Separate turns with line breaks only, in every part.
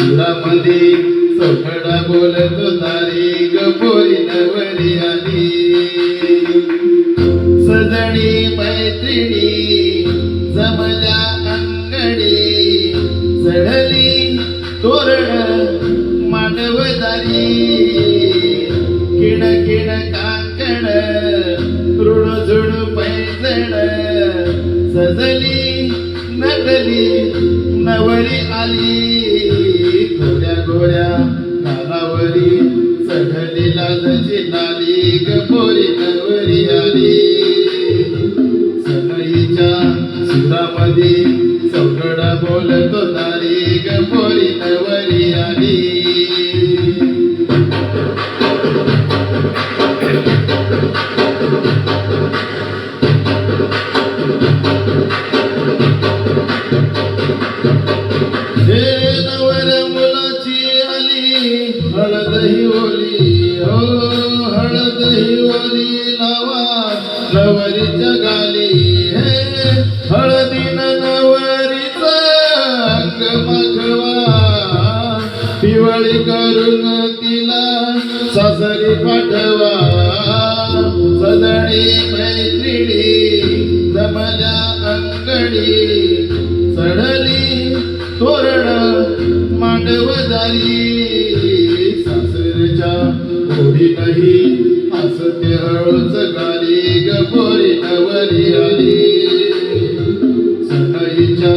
सुरामध्ये चौकडा बोलतो तारी गपोरी नवरी आली. चढली तोरण मानवदारी. किण किण काकण ऋण झुण पैजण. सजली नटली नवरी आली. गोऱ्या गोऱ्या कालावरी चढली लाजची नाली गपोरी नवरी आली. सकाळीच्या सुरामध्ये चौकडा बोलतो तारी गपोरी नवरी करून सासरी पाठवा सदणी मैत्रिणी जमल्या अंगणी चढली तोरण मांडवदारी. सासरच्या ओढी नाही हसते हळूच गाली गपोरी नवरी आली. सनईच्या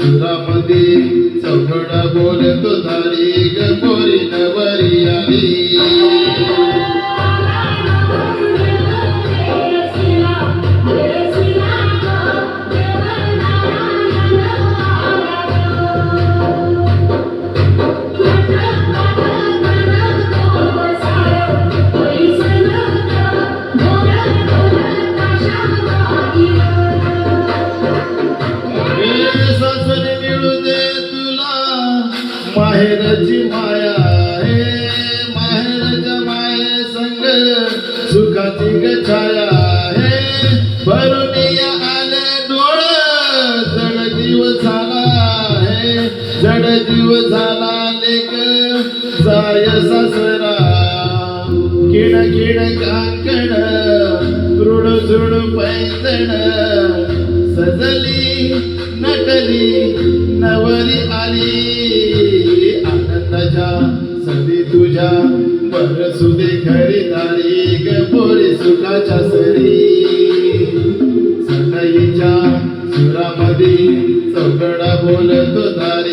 सुरामध्ये चौघडा बोलतो दारी गपोरी नवरी आली झाला लेक जाय सासरा. किण किण काकण. दृढ दृढ पैतण सजली नटली नवरी आली. आनंदाच्या सदी तुझ्या. बरसू सुदे खरी दारी. ग पोरी सुखाच्या सरी. सकाळीच्या सुरामध्ये चौकडा बोलतो दारी.